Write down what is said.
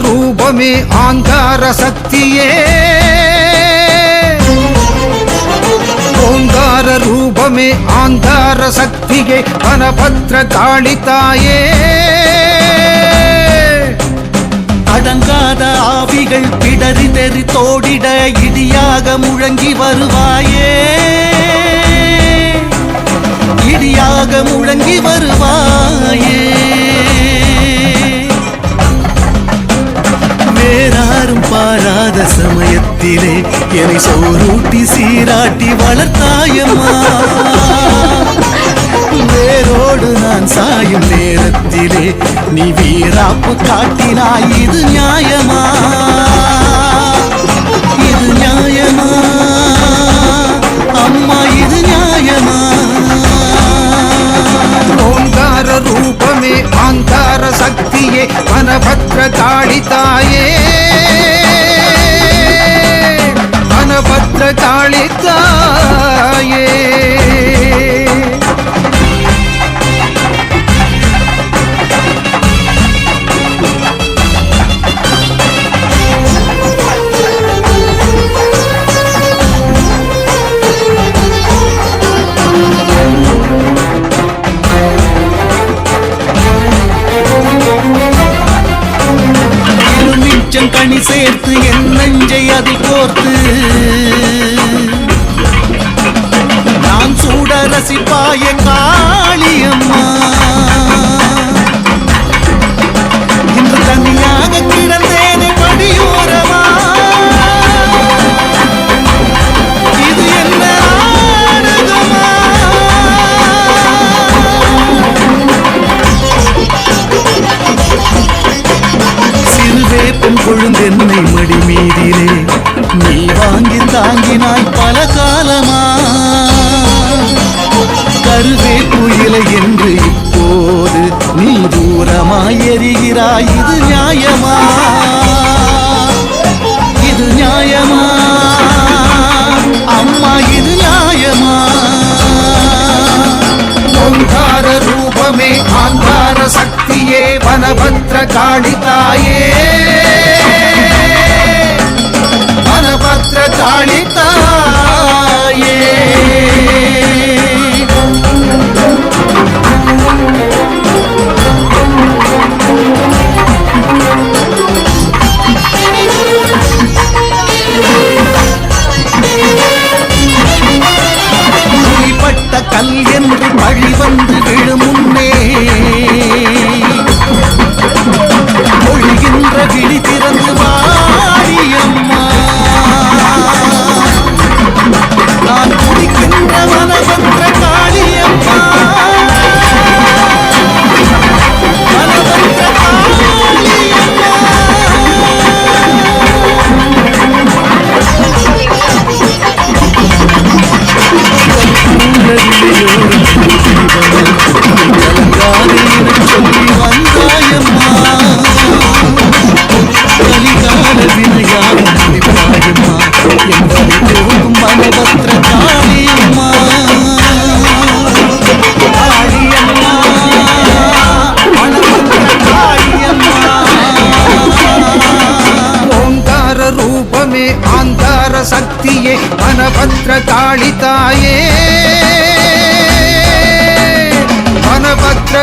ரூபமே ஆங்கார சக்தியே. ஓங்கார ரூபமே ஆங்கார சக்தியே கனபத்ர காளி தாயே. அடங்காத ஆவிகள் பிடரி தெறி தோடிட இடியாக முழங்கி வருவாயே. இடியாக முழங்கி வருவாயே. வயிற்றிலே என்னை சோரூட்டி சீராட்டி வளர்த்தாயம்மா. வேரோடு நான் சாயும் நேரத்திலே நீ வீராப்பு காட்டினாய் இது நியாயமா? கொஞ்சம் கனி சேர்த்து என் நஞ்சை அதை கோர்த்து. நான் சூட ரசிப்பாய காளியம்மா. சிறுவேப்பம் மடி மீதிலே நீ வாங்கி தாங்கினாய் பல காலமா? கருவே புயலை என்று இப்போது நீ தூரமாய் எரிகிறாய் இது நியாயமா? இது நியாயமா? அம்மா இது நியாயமா? ஓங்கார ரூபமே ஆந்தார சக்தியே வனபத்ர காளிதாயே வனபத்ர காளிதாயே கல் என்று பழி வந்து விழும் முன்னே விழி திறந்து மனபத்ர காளியம்மா காளியம்மா மனபத்ர காளியம்மா ரூபமே சக்தியே வனபத்ர வனபத்ர